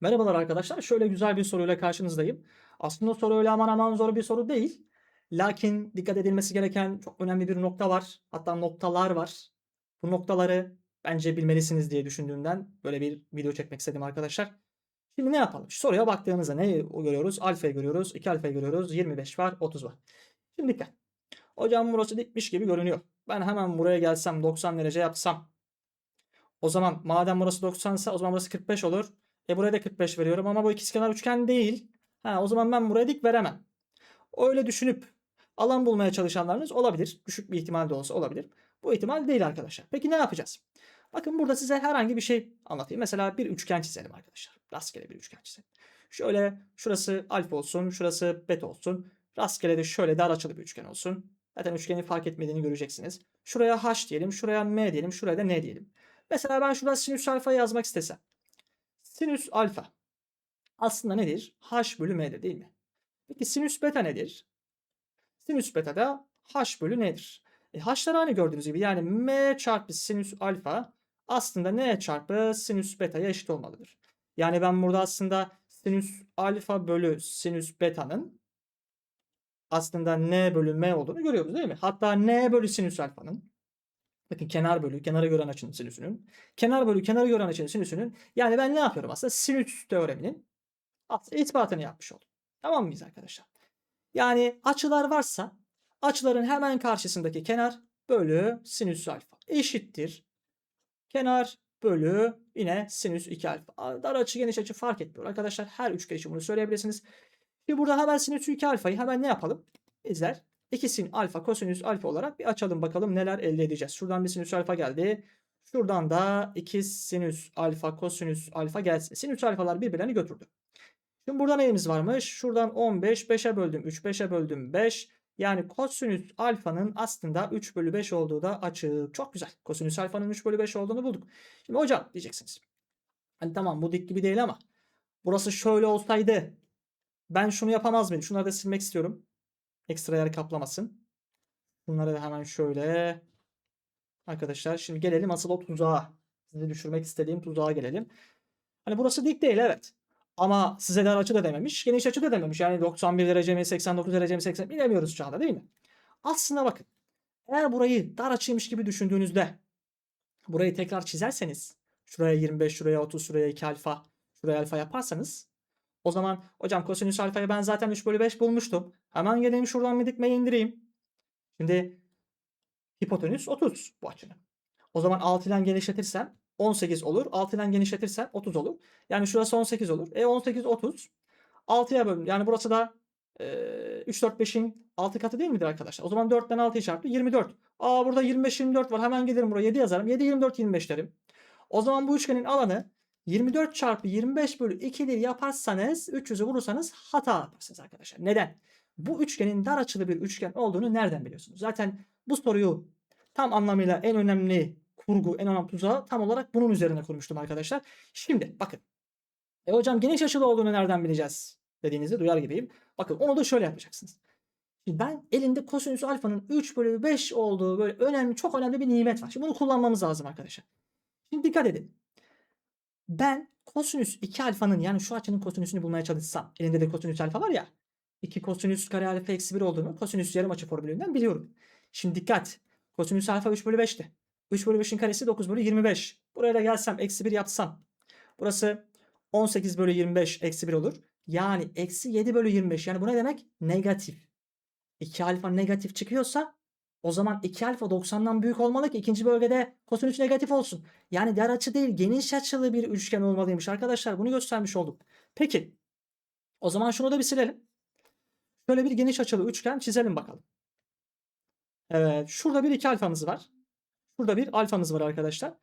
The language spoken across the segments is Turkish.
Merhabalar arkadaşlar. Şöyle güzel bir soruyla karşınızdayım. Aslında soru öyle aman aman zor bir soru değil. Lakin dikkat edilmesi gereken çok önemli bir nokta var. Hatta noktalar var. Bu noktaları bence bilmelisiniz diye düşündüğümden böyle bir video çekmek istedim arkadaşlar. Şimdi ne yapalım? Şu soruya baktığımızda ne görüyoruz? Alfa'yı görüyoruz, 2 alfa'yı görüyoruz, 25 var, 30 var. Şimdi dikkat. Hocam burası dikmiş gibi görünüyor. Ben hemen buraya gelsem 90 derece yapsam. O zaman madem burası 90 ise o zaman burası 45 olur. E buraya da 45 veriyorum ama bu ikizkenar üçgen değil. Ha, o zaman ben buraya dik veremem. Öyle düşünüp alan bulmaya çalışanlarınız olabilir. Düşük bir ihtimal de olsa olabilir. Bu ihtimal değil arkadaşlar. Peki ne yapacağız? Bakın burada size herhangi bir şey anlatayım. Mesela bir üçgen çizelim arkadaşlar. Rastgele bir üçgen çizelim. Şöyle şurası alfa olsun, şurası beta olsun. Rastgele de şöyle dar açılı bir üçgen olsun. Zaten üçgenin fark etmediğini göreceksiniz. Şuraya h diyelim, şuraya m diyelim, şuraya da n diyelim. Mesela ben şurada sinüs alfa yazmak istesem. Sinüs alfa aslında nedir? H bölü m'dir değil mi? Peki sinüs beta nedir? Sinüs beta da H bölü n'dir. E, H'lar aynı gördüğünüz gibi yani m çarpı sinüs alfa aslında n çarpı sinüs beta'ya eşit olmalıdır. Yani ben burada aslında sinüs alfa bölü sinüs beta'nın aslında n bölü m olduğunu görüyoruz değil mi? Hatta n bölü sinüs alfanın bakın kenar bölü kenara gören açının sinüsünün kenar bölü kenara gören açının sinüsünün yani ben ne yapıyorum aslında sinüs teoreminin aslında ispatını yapmış oldum. Tamam mıyız arkadaşlar? Yani açılar varsa açıların hemen karşısındaki kenar bölü sinüs alfa eşittir. Kenar bölü yine sinüs 2 alfa. Dar açı geniş açı fark etmiyor arkadaşlar. Her üçgen için bunu söyleyebilirsiniz. Şimdi burada hemen sinüs 2 alfayı hemen ne yapalım? Bizler 2 sin alfa kosinüs alfa olarak bir açalım bakalım neler elde edeceğiz. Şuradan bir sinüs alfa geldi. Şuradan da 2 sinüs alfa kosinüs alfa gelsin. Sinüs alfalar birbirlerini götürdü. Şimdi burada neyimiz varmış? Şuradan 15, 5'e böldüm 3, 5'e böldüm 5. Yani kosinüs alfanın aslında 3 bölü 5 olduğu da açık. Çok güzel. Kosinüs alfanın 3 bölü 5 olduğunu bulduk. Şimdi hocam diyeceksiniz. Hani tamam bu dik gibi değil ama burası şöyle olsaydı ben şunu yapamaz mıyım? Şunları da silmek istiyorum. Ekstra yer kaplamasın. Bunları da hemen şöyle. Arkadaşlar şimdi gelelim asıl o tuzağa. Sizi düşürmek istediğim tuzağa gelelim. Hani burası dik değil evet. Ama size dar açı da dememiş, geniş açı da dememiş. Yani 91 derece mi, 89 derece mi, 80 bilemiyoruz şu anda değil mi? Aslında bakın. Eğer burayı dar açıymış gibi düşündüğünüzde burayı tekrar çizerseniz şuraya 25, şuraya 30, şuraya 2 alfa, şuraya alfa yaparsanız o zaman hocam kosinüs alfayı ben zaten 3 bölü 5 bulmuştum. Hemen geleyim şuradan bir dikmeyi indireyim. Şimdi hipotenüs 30 bu açının. O zaman 6 ile genişletirsem 18 olur. 6 ile genişletirsem 30 olur. Yani şurası 18 olur. E 18 30. 6'ya bölün. Yani burası da e, 3 4 5'in 6 katı değil midir arkadaşlar? O zaman 4'ten 6'yı çarptı 24. Aa burada 25 24 var. Hemen gelirim buraya 7 yazarım. 7 24 25 derim. O zaman bu üçgenin alanı 24 çarpı 25 bölü 2'dir yaparsanız 300'ü vurursanız hata yaparsınız arkadaşlar. Neden? Bu üçgenin dar açılı bir üçgen olduğunu nereden biliyorsunuz? Zaten bu soruyu tam anlamıyla en önemli kurgu, en önemli tuzağı tam olarak bunun üzerine kurmuştum arkadaşlar. Şimdi bakın. E hocam geniş açılı olduğunu nereden bileceğiz? Dediğinizi duyar gibiyim. Bakın onu da şöyle yapacaksınız. Ben elimde kosinüs alfanın 3 bölü 5 olduğu böyle önemli, çok önemli bir nimet var. Şimdi bunu kullanmamız lazım arkadaşlar. Şimdi dikkat edin. Ben kosinüs 2 alfanın yani şu açının kosinüsünü bulmaya çalışsam. Elinde de kosinüs alfa var ya. 2 kosinüs kare alfa eksi 1 olduğunu kosinüs yarım açı formülünden biliyorum. Şimdi dikkat. Kosinüs alfa 3 bölü 5'ti. 3 bölü 5'in karesi 9 bölü 25. Buraya da gelsem eksi 1 yapsam. Burası 18 bölü 25 eksi 1 olur. Yani eksi 7 bölü 25. Yani bu ne demek? Negatif. 2 alfa negatif çıkıyorsa o zaman 2 alfa 90'dan büyük olmalı ki ikinci bölgede kosinüs negatif olsun. Yani dar açı değil geniş açılı bir üçgen olmalıymış arkadaşlar. Bunu göstermiş olduk. Peki. O zaman şunu da bir silelim. Şöyle bir geniş açılı üçgen çizelim bakalım. Evet. Şurada bir 2 alfamız var. Şurada bir alfamız var arkadaşlar.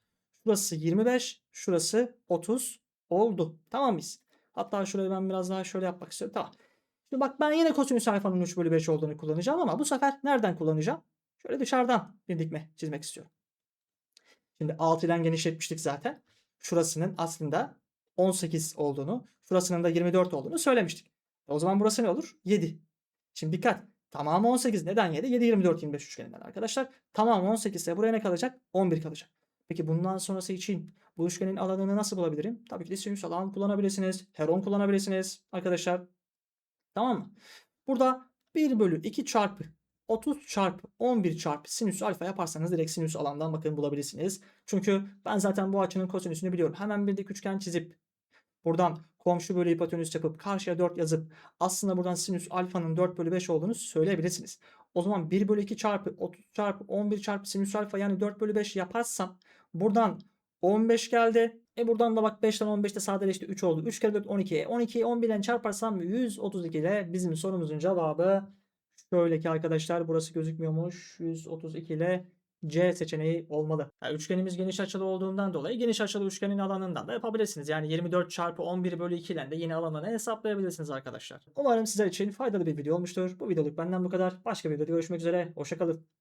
Şurası 25. Şurası 30 oldu. Tamam mıyız? Hatta şurayı ben biraz daha şöyle yapmak istiyorum. Tamam. Şimdi bak ben yine kosinüs alfanın 3 bölü 5 olduğunu kullanacağım ama bu sefer nereden kullanacağım? Şöyle dışarıdan bir dikme çizmek istiyorum. Şimdi 6 ile genişletmiştik zaten. Şurasının aslında 18 olduğunu, şurasının da 24 olduğunu söylemiştik. O zaman burası ne olur? 7. Şimdi dikkat. Tamamı 18. Neden 7? 7, 24, 25 üçgeninden arkadaşlar. Tamamı 18 ise buraya ne kalacak? 11 kalacak. Peki bundan sonrası için bu üçgenin alanını nasıl bulabilirim? Tabii ki de sinüs alan kullanabilirsiniz. Heron kullanabilirsiniz arkadaşlar. Tamam mı? Burada 1 bölü 2 çarpı 30 çarpı 11 çarpı sinüs alfa yaparsanız direkt sinüs alandan bakın bulabilirsiniz. Çünkü ben zaten bu açının kosinüsünü biliyorum. Hemen bir dik üçgen çizip buradan komşu bölü hipotenüs yapıp karşıya 4 yazıp aslında buradan sinüs alfanın 4 bölü 5 olduğunu söyleyebilirsiniz. O zaman 1 bölü 2 çarpı 30 çarpı 11 çarpı sinüs alfa yani 4 bölü 5 yaparsam buradan 15 geldi. E buradan da bak 5'ten 15'te sadeleşti 3 oldu. 3 kere 4 12. 12'yi 11 ile çarparsam 132 ile bizim sorumuzun cevabı şöyle ki arkadaşlar burası gözükmüyormuş. 132 ile C seçeneği olmalı. Yani üçgenimiz geniş açılı olduğundan dolayı geniş açılı üçgenin alanından da yapabilirsiniz. Yani 24 çarpı 11 bölü 2 ile de yine alanını hesaplayabilirsiniz arkadaşlar. Umarım sizler için faydalı bir video olmuştur. Bu videoluk benden bu kadar. Başka bir videoda görüşmek üzere. Hoşçakalın.